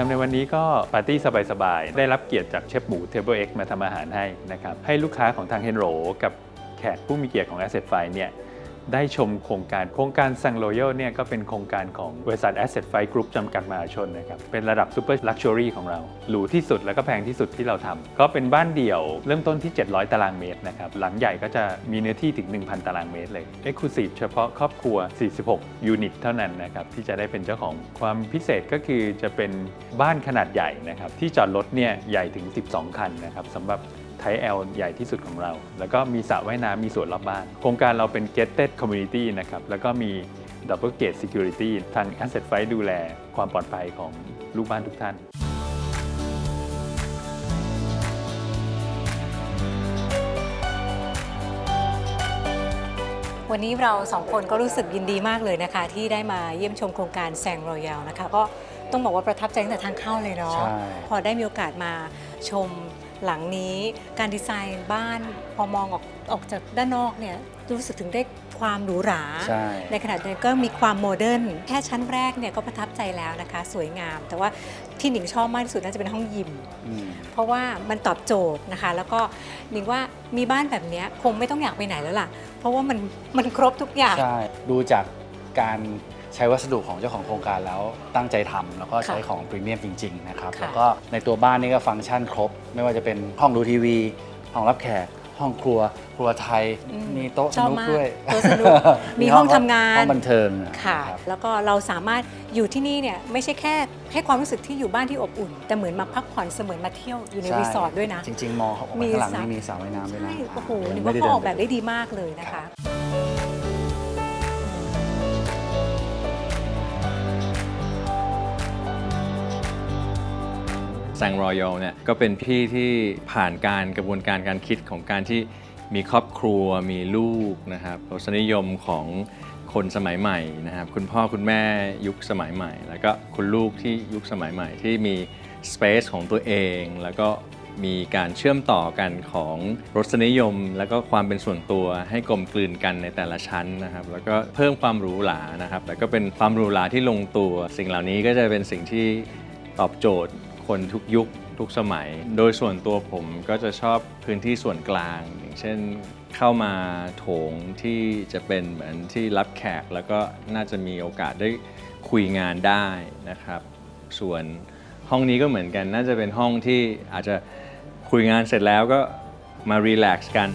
ครับในวันนี้ก็ปาร์ตี้สบายๆ ได้รับเกียรติจากเชฟหมู Table X มาทำอาหารให้นะครับให้ลูกค้าของทางเฮนโรกับแขกผู้มีเกียรติของ Asset f i เนี่ย ได้ชมโครงการโครงการซังโรยัลเนี่ยก็เป็นโครงการของบริษัท Asset f i Group จำกัดมหาชนนะครับเป็นระดับ Super Luxury ของเรา หรูที่สุดแล้วก็แพงที่สุดที่เราทำก็เป็นบ้านเดี่ยวเริ่มต้นที่ 700 ตารางเมตรนะครับหลังใหญ่ก็จะมีเนื้อที่ถึง 1,000 ตารางเมตรเลย Exclusive เฉพาะครอบครัว 46 ยูนิตเท่านั้นนะครับที่จะได้เป็นเจ้าของความพิเศษก็คือจะเป็นบ้านขนาดใหญ่นะครับที่จอดรถเนี่ยใหญ่ถึง 12 คันนะครับสำหรับ ไทยแอลใหญ่ที่สุดของเรา แล้วก็มีสระว่ายน้ำมีสวนรอบบ้าน โครงการเราเป็น gated community นะครับ แล้วก็มี double gate security ทาง asset f i ดูแลความปลอดภัยของลูกบ้านทุกท่านวันนี้เราสองคนก็รู้สึกยินดีมากเลยนะคะ ที่ได้มาเยี่ยมชมโครงการแซงรอยัลนะคะ ก็ต้องบอกว่าประทับใจตั้งแต่ทางเข้าเลยเนาะใช่พอได้มีโอกาสมาชม หลังนี้การดีไซน์บ้านพอมองออกออกจากด้านนอกเนี่ยรู้สึกถึงได้ความหรูหราใช่ในขณะเดียวกันก็มีความโมเดิร์นแค่ชั้นแรกเนี่ยก็ประทับใจแล้วนะคะ สวยงาม แต่ว่าที่หนิงชอบมากที่สุดน่าจะเป็นห้องยิม อืม เพราะว่ามันตอบโจทย์นะคะ แล้วก็หนิงว่ามีบ้านแบบเนี้ยคงไม่ต้องอยากไปไหนแล้วล่ะ เพราะว่ามันมันครบทุกอย่าง ใช่ ดูจากการ ใช้วัสดุของเจ้าของโครงการแล้วตั้งใจทำแล้วก็ใช้ค่ะของพรีเมียมจริงๆนะครับค่ะแล้วก็ในตัวบ้านนี่ก็ฟังก์ชันครบ ไม่ว่าจะเป็นห้องดูทีวีห้องรับแขกห้องครัว ครัวไทยอืมมีโต๊ะชสอบนุกมากด้วยโต๊ะสนุก มีห้องทำงานห้องบันเทิงค่ะรับแล้วก็เราสามารถอยู่ที่นี่เนี่ยไม่ใช่แค่ให้ความรู้สึกที่อยู่บ้านที่อบอุ่น แต่เหมือนมาพักผ่อนเสมือนมาเที่ยวอยู่ในใช่รีสอร์ทด้วยนะ จริง ๆ มองออกมีมาข้างหลังสระนี่มีสระว่ายน้ำด้วยนะใช่โอ้โหยังหนิงไม่ว่าได้เขาออกดินแบบได้ดีมากเลยนะคะ แซงรอยัลเนี่ยก็เป็นพี่ที่ผ่านการกระบวนการการคิดของการที่มีครอบครัวมีลูกนะครับรสนิยมของคนสมัยใหม่นะครับ คุณพ่อคุณแม่ยุคสมัยใหม่ แล้วก็คุณลูกที่ยุคสมัยใหม่ที่มีสเปซของตัวเอง แล้วก็มีการเชื่อมต่อกันของรสนิยม แล้วก็ความเป็นส่วนตัวให้กลมกลืนกันในแต่ละชั้นนะครับ แล้วก็เพิ่มความหรูหรานะครับ แล้วก็เป็นความหรูหราที่ลงตัว สิ่งเหล่านี้ก็จะเป็นสิ่งที่ตอบโจทย์ คนทุกยุคทุกสมัย โดยส่วนตัวผมก็จะชอบพื้นที่ส่วนกลาง อย่างเช่นเข้ามาโถงที่จะเป็นเหมือนที่รับแขก แล้วก็น่าจะมีโอกาสได้คุยงานได้นะครับ ส่วนห้องนี้ก็เหมือนกัน น่าจะเป็นห้องที่อาจจะคุยงานเสร็จแล้วก็มารีแลกซ์กัน